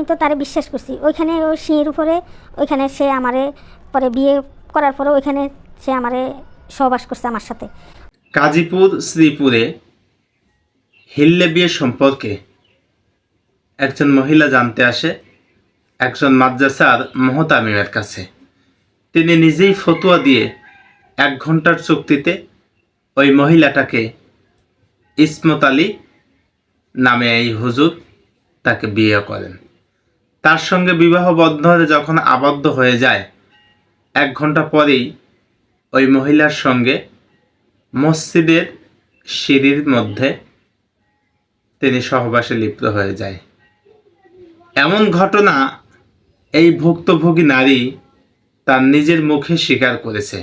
আমি তো তারে বিশ্বাস করছি। ওইখানে ওই সিঁড়ির উপরে, ওইখানে সে আমারে পরে বিয়ে করার পরে ওইখানে সে আমারে সহবাস করছে আমার সাথে। কাজীপুর, শ্রীপুরে হিল্লে বিয়ে সম্পর্কে একজন মহিলা জানতে আসে, একজন মাদ্রাসার মহতামিমের কাছে। তিনি নিজেই ফতুয়া দিয়ে এক ঘণ্টার চুক্তিতে ওই মহিলাটাকে ইসমত আলী নামে এই হুজুর তাকে বিয়ে করেন। তার সঙ্গে বিবাহ বন্ধনে যখন আবদ্ধ হয়ে যায়, এক ঘণ্টা পরেই ওই মহিলার সঙ্গে মসজিদের সিঁড়ির মধ্যে তিনি সহবাসে লিপ্ত হয়ে যায়। এমন ঘটনা এই ভুক্তভোগী নারী তার নিজের মুখে স্বীকার করেছে।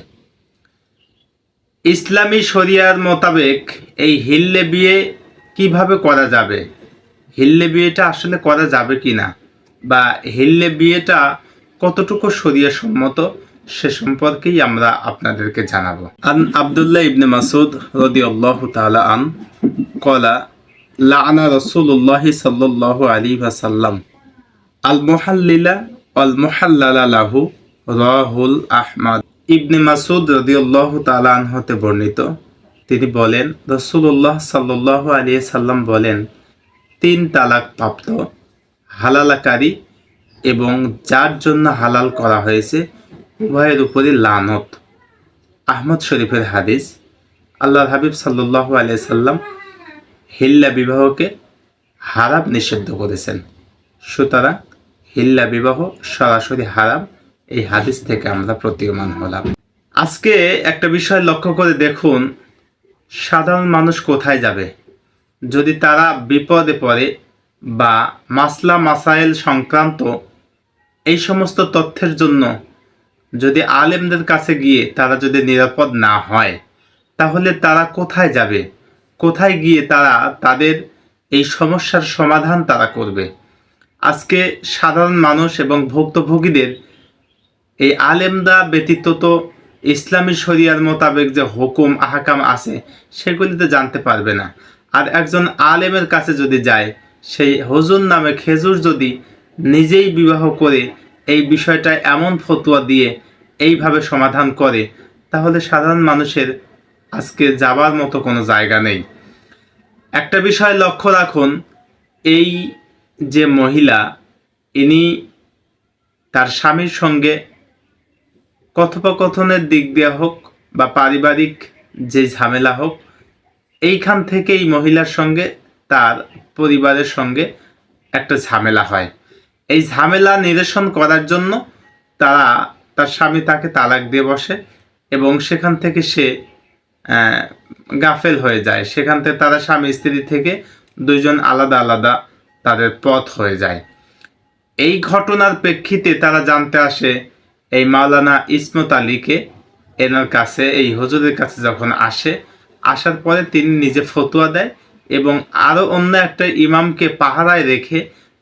ইসলামী শরিয়ার মোতাবেক এই হিল্লে বিয়ে কীভাবে করা যাবে? হিল্লে বিয়েটা আসলে করা যাবে কি না বা হিল্লে বিয়েটা কতটুকু শরিয়া সম্মত, সে সম্পর্কেই আমরা আপনাদেরকে জানাব। আন আবদুল্লাহ ইবনে মাসুদ রদিয়াল্লাহু তাআলা আন, কলা লাআনা রাসূলুল্লাহ সাল্লাল্লাহু আলাইহি ওয়াসাল্লাম আল মুহাল্লিলা আল মুহাল্লালা লাহু, রাহুল আহমদ। ইবনে মাসুদ রদিয়াল্লাহু তাআলা আন হতে বর্ণিত, তিনি বলেন রসুল্লাহ সাল্লাল্লাহু আলাইহি সাল্লাম বলেন, তিন তালাক প্রাপ্ত হালালাকারী এবং যার জন্য হালাল করা হয়েছে, উভয়ের উপরই লানত। আহমদ শরীফের হাদিস, আল্লাহর হাবিব সাল্লাহ আলিয়া সাল্লাম হিল্লা বিবাহকে হারাম নিষিদ্ধ করেছেন। সুতরাং হিল্লা বিবাহ সরাসরি হারাম, এই হাদিস থেকে আমরা প্রতীয়মান হলাম। আজকে একটা বিষয় লক্ষ্য করে দেখুন, সাধারণ মানুষ কোথায় যাবে? যদি তারা বিপদে পড়ে বা মাসলা মাসাইল সংক্রান্ত এই সমস্ত তথ্যের জন্য যদি আলেমদের কাছে গিয়ে তারা যদি নিরাপদ না হয়, তাহলে তারা কোথায় যাবে? কোথায় গিয়ে তারা তাদের এই সমস্যার সমাধান তারা করবে? আজকে সাধারণ মানুষ এবং ভুক্তভোগীদের এই আলেমদা ব্যতীত তো ইসলামী শরিয়ার মোতাবেক যে হুকুম, আহকাম আছে, সেগুলিতে জানতে পারবে না। আর একজন আলেমের কাছে যদি যায় সেই হুজুর নামে খেজুর যদি নিজেই বিবাহ করে এই বিষয়টা এমন ফতুয়া দিয়ে এইভাবে সমাধান করে, তাহলে সাধারণ মানুষের আজকে যাবার মতো কোনো জায়গা নেই। একটা বিষয় লক্ষ্য রাখুন, এই যে মহিলা, ইনি তার স্বামীর সঙ্গে কথোপকথনের দিক দিয়ে হোক বা পারিবারিক যে ঝামেলা হোক, এইখান থেকে এই মহিলার সঙ্গে তার পরিবারের সঙ্গে একটা ঝামেলা হয়। এই ঝামেলা নিরসন করার জন্য তারা, তার স্বামী তাকে তালাক দিয়ে বসে এবং সেখান থেকে সে গাফেল হয়ে যায়। সেখান থেকে তারা স্বামী, স্ত্রী থেকে দুইজন আলাদা আলাদা তাদের পথ হয়ে যায়। এই ঘটনার প্রেক্ষিতে তারা জানতে আসে, এই মাওলানা ইসমত আলীকে এনার কাছে, এই হজুরের কাছে যখন আসে, আসার পরে তিনি নিজে ফতুয়া দেয় এবং আরও অন্য একটা ইমামকে পাহারায় রেখে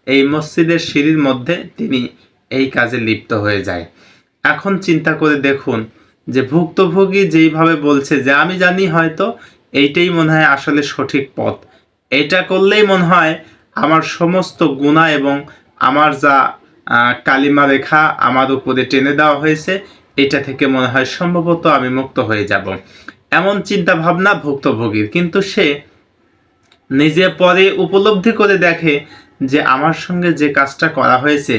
এই মসজিদের সিঁড়ির মধ্যে তিনি এই কাজে লিপ্ত হয়ে যায়। এখন চিন্তা করে দেখুন যে ভুক্তভোগী যেইভাবে বলছে যে আমি জানি হয়তো এইটাই মনে হয় আসলে সঠিক পথ। এটা করলেই মনে হয় আমার সমস্ত গুণা এবং আমার যা কালিমা রেখা আমার উপরে টেনে দেওয়া হয়েছে, এটা থেকে মনে হয় সম্ভবত আমি মুক্ত হয়ে যাব। এমন চিন্তা ভাবনা ভুক্তভোগীর। কিন্তু সে নিজে পরে উপলব্ধি করে দেখে যে আমার সঙ্গে যে কাজটা করা হয়েছে,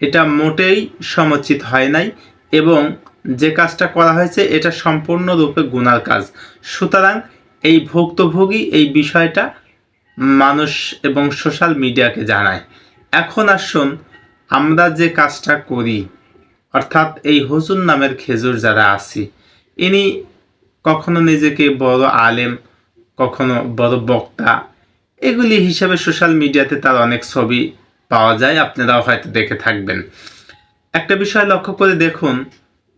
এটা মোটেই সমচিত হয় নাই এবং যে কাজটা করা হয়েছে, এটা সম্পূর্ণরূপে গুনার কাজ। সুতরাং এই ভুক্তভোগী এই বিষয়টা মানুষ এবং সোশ্যাল মিডিয়াকে জানায়। এখন আসুন আমরা যে কাজটা করি, অর্থাৎ এই হুজুর নামের খেজুর যারা আছি, ইনি কখনো নিজেকে বড় আলেম, কখনো বড় বক্তা এগুলি হিসাবে সোশ্যাল মিডিয়াতে তার অনেক ছবি পাওয়া যায়, আপনারাও হয়তো দেখে থাকবেন। একটা বিষয় লক্ষ্য করে দেখুন,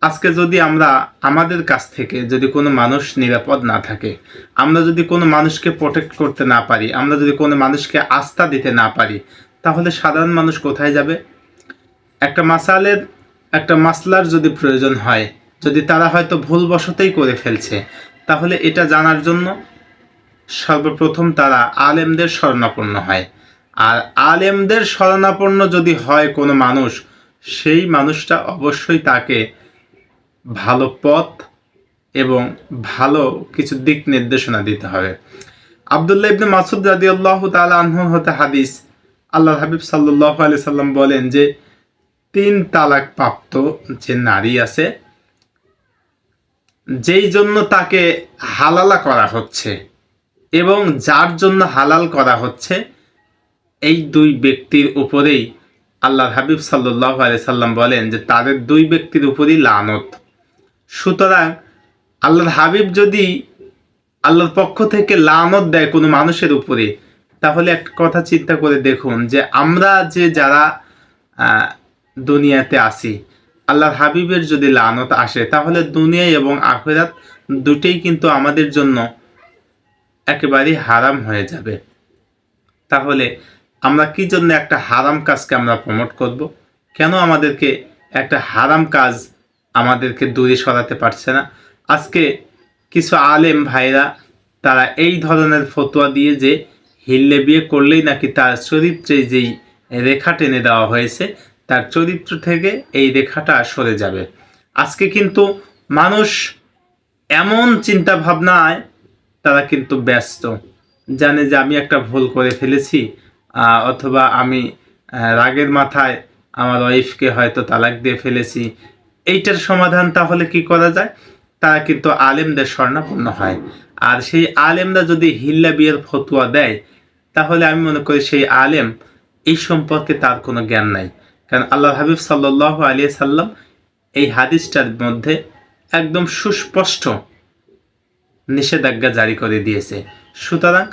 আজকে যদি আমরা আমাদের কাছ থেকে যদি কোনো মানুষ নিরাপদ না থাকে, আমরা যদি কোনো মানুষকে প্রোটেক্ট করতে না পারি, আমরা যদি কোনো মানুষকে আস্থা দিতে না পারি, তাহলে সাধারণ মানুষ কোথায় যাবে? একটা মাসালের, একটা মাসলার যদি প্রয়োজন হয়, যদি তারা হয়তো ভুলবশতেই করে ফেলছে, তাহলে এটা জানার জন্য সর্বপ্রথম তারা আলেমদের শরণাপন্ন হয়। আর আলেমদের শরণাপন্ন যদি হয় কোনো মানুষ, সেই মানুষটা অবশ্যই তাকে ভালো পথ এবং ভালো কিছু দিক নির্দেশনা দিতে হবে। আবদুল্লাহ ইবনে মাসুদ রাদি আল্লাহ তালা আনহু হতে হাদিস আল্লাহ হাবিব সাল্লাহ আলি সাল্লাম বলেন যে, তিন তালাক প্রাপ্ত যে নারী আছে, যেই জন্য তাকে হালালা করা হচ্ছে এবং যার জন্য হালাল করা হচ্ছে, এই দুই ব্যক্তির উপরেই আল্লাহ হাবিব সাল্লাহ সাল্লাম বলেন যে তাদের দুই ব্যক্তির উপরই লানত। সুতরাং আল্লাহর হাবিব যদি আল্লাহর পক্ষ থেকে লানত দেয় কোনো মানুষের উপরে, তাহলে একটা কথা চিন্তা করে দেখুন যে আমরা যে যারা দুনিয়াতে আসি আল্লাহর হাবিবের যদি লানত আসে, তাহলে দুনিয়া এবং আখেরাত দুটেই কিন্তু আমাদের জন্য একেবারেই হারাম হয়ে যাবে। তাহলে আমরা কি জন্য একটা হারাম কাজকে আমরা প্রমোট করব? কেন আমাদেরকে একটা হারাম কাজ আমাদেরকে দূরে সরাতে পারছে না? আজকে কিছু আলেম ভাইরা তারা এই ধরনের ফতোয়া দিয়ে যে হিল্লে বিয়ে করলেই নাকি তার চরিত্রে যেই রেখা টেনে দেওয়া হয়েছে, তার চরিত্র থেকে এই রেখাটা সরে যাবে। আজকে কিন্তু মানুষ এমন চিন্তা ভাবনায় তারা কিন্তু ব্যস্ত। জানে যে আমি একটা ভুল করে ফেলেছি অথবা আমি রাগের মাথায় আমার ওয়াইফকে হয়তো তালাক দিয়ে ফেলেছি। এইটার সমাধান তাহলে কি করা যায়? তারা কিন্তু আলেমদের স্বর্ণাপন্ন হয়। আর সেই আলেমরা যদি হিল্লা বিয়ের ফতুয়া দেয়, তাহলে আমি মনে করি সেই আলেম এই সম্পর্কে তার কোনো জ্ঞান নাই। কারণ আল্লাহ হাবিব সাল্লাহ আলিয়া সাল্লাম এই হাদিসটার মধ্যে একদম সুস্পষ্ট নিষেধাজ্ঞা জারি করে দিয়েছে। সুতরাং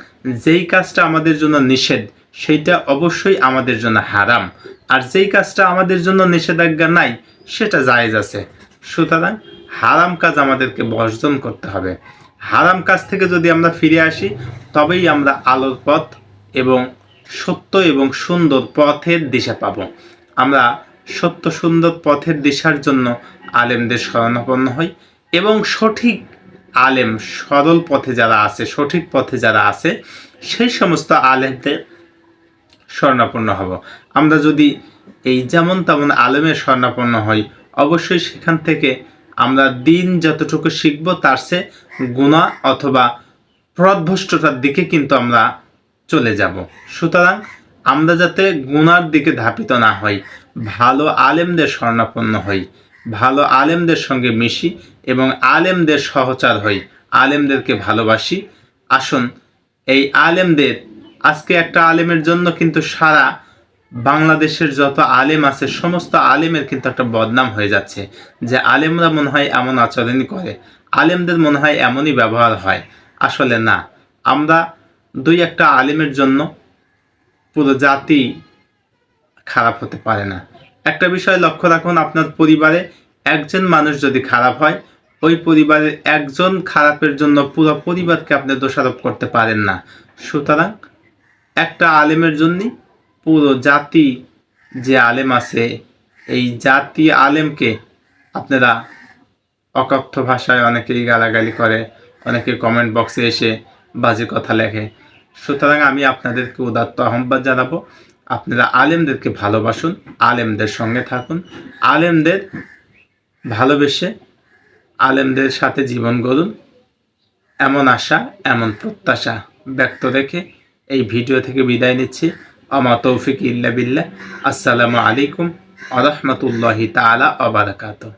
যেই কাজটা আমাদের জন্য নিষেধ সেইটা অবশ্যই আমাদের জন্য হারাম। আর যেই কাজটা আমাদের জন্য নিষেধাজ্ঞা নাই, সেটা জায়েজ আছে। সুতরাং হারাম কাজ আমাদেরকে বর্জন করতে হবে। হারাম কাজ থেকে যদি আমরা ফিরে আসি, তবেই আমরা আলোর পথ এবং সত্য এবং সুন্দর পথের দিশা পাব। আমরা সত্য সুন্দর পথের দিশার জন্য আলেমদের শরণাপন্ন হই এবং সঠিক আলেম সরল পথে যারা আছে, সঠিক পথে যারা আছে, সেই সমস্ত আলেমদের স্বর্ণাপন্ন হব। আমরা যদি এই যেমন তেমন আলেমের স্বর্ণাপন্ন হই, অবশ্যই সেখান থেকে আমরা দিন যতটুকু শিখব, তার সে গুণা অথবা প্রদভষ্টতার দিকে কিন্তু আমরা চলে যাব। সুতরাং আমরা যাতে গুনার দিকে ধাপিত না হই, ভালো আলেমদের স্বর্ণাপন্ন হই, ভালো আলেমদের সঙ্গে মিশি এবং আলেমদের সহচার হই, আলেমদেরকে ভালোবাসি। আসুন, এই আলেমদের, আজকে একটা আলেমের জন্য কিন্তু সারা বাংলাদেশের যত আলেম আছে, সমস্ত আলেমের কিন্তু একটা বদনাম হয়ে যাচ্ছে যে আলেমরা মনে হয় এমন আচরণই করে। আলেমদের মনে হয় এমনই ব্যবহার হয়। আসলে না, আমরা দুই একটা আলেমের জন্য পুরো জাতি খারাপ হতে পারে না। একটা বিষয় লক্ষ্য রাখুন, আপনার পরিবারে একজন মানুষ যদি খারাপ হয় ওই পরিবারের একজন খারাপের জন্য পুরো পরিবারকে আপনি দোষারোপ করতে পারেন না। সুতরাং একটা আলেমের জন্যই পুরো জাতি যে আলেম আছে, এই জাতি আলেমকে আপনারা অকথ্য ভাষায় অনেকেই গালাগালি করে, অনেকে কমেন্ট বক্সে এসে বাজে কথা লেখে। সুতরাং আমি আপনাদেরকে উদাত্ত আহ্বান জানাব, আপনারা আলেমদেরকে ভালোবাসুন, আলেমদের সঙ্গে থাকুন, আলেমদের ভালোবেসে আলেমদের সাথে জীবন গড়ুন। এমন আশা, এমন প্রত্যাশা ব্যক্ত রেখে এই ভিডিও থেকে বিদায় নিচ্ছি। আমা তৌফিক ইল্লা বিল্লাহ। আসসালামু আলাইকুম আ রহমতুল্লাহি তালা আবরাকাতুহ